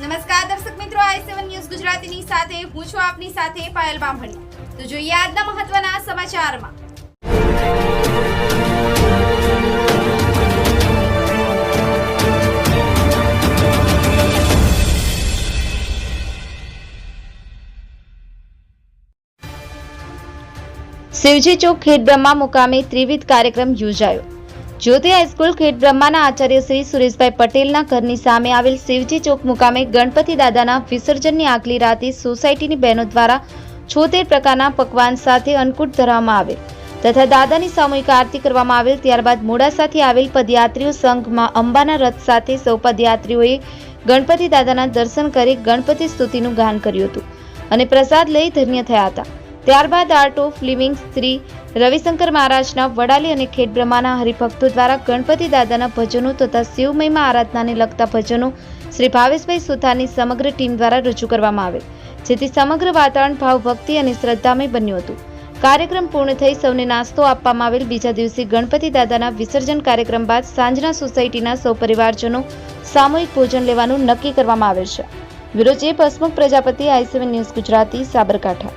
નમસ્કાર દર્શક મિત્રો, આઈ સેવન ન્યૂઝ ગુજરાતીની સાથે, હું છું આપની સાથે પાયલ બામણી. તો જોઈએ આજના મહત્વના સમાચારમાં. શિવજી ચોક ખેડબ્રહ્મા મુકામે ત્રિવિધ કાર્યક્રમ યોજાયો. જ્યોતિ હાઈસ્કૂલ ખેડબ્રહ્માના આચાર્ય શ્રી સુરેશભાઈ પટેલના ઘરની સામે આવેલ શિવજી ચોક મુકામે ગણપતિ દાદાના વિસર્જનની આગલી રાતે સોસાયટીની બહેનો દ્વારા છોતેર પ્રકારના પકવાન સાથે અન્નકૂટ ધરવામાં આવેલ તથા દાદાની સામૂહિક આરતી કરવામાં આવેલ ત્યારબાદ મોડાસાથી આવેલ પદયાત્રીઓ સંઘમાં અંબાના રથ સાથે સૌ પદયાત્રીઓએ ગણપતિ દાદાના દર્શન કરી ગણપતિ સ્તુતિનું ગાન કર્યું હતું અને પ્રસાદ લઈ ધન્ય થયા હતા. ત્યારબાદ art of living Shri Ravishankar મહારાજના વડાલી અને ખેડબ્રહ્માના હરિભક્તો દ્વારા ગણપતિ દાદાના ભજનો તથા શિવમયમાં આરાધનાને લગતા ભજનો શ્રી ભાવેશભાઈ સુથારની સમગ્ર ટીમ દ્વારા રજૂ કરવામાં આવેલ, જેથી સમગ્ર વાતાવરણ ભાવભક્તિ અને શ્રદ્ધામય બન્યું હતું. કાર્યક્રમ પૂર્ણ થઈ સૌને નાસ્તો આપવામાં આવેલ. બીજા દિવસે ગણપતિ દાદાના વિસર્જન કાર્યક્રમ બાદ સાંજના સોસાયટીના સૌ પરિવારજનો સામૂહિક ભોજન લેવાનું નક્કી કરવામાં આવેલ છે. વિરોધ chief Hasmukh Prajapati, I news Gujarati, Sabarkantha.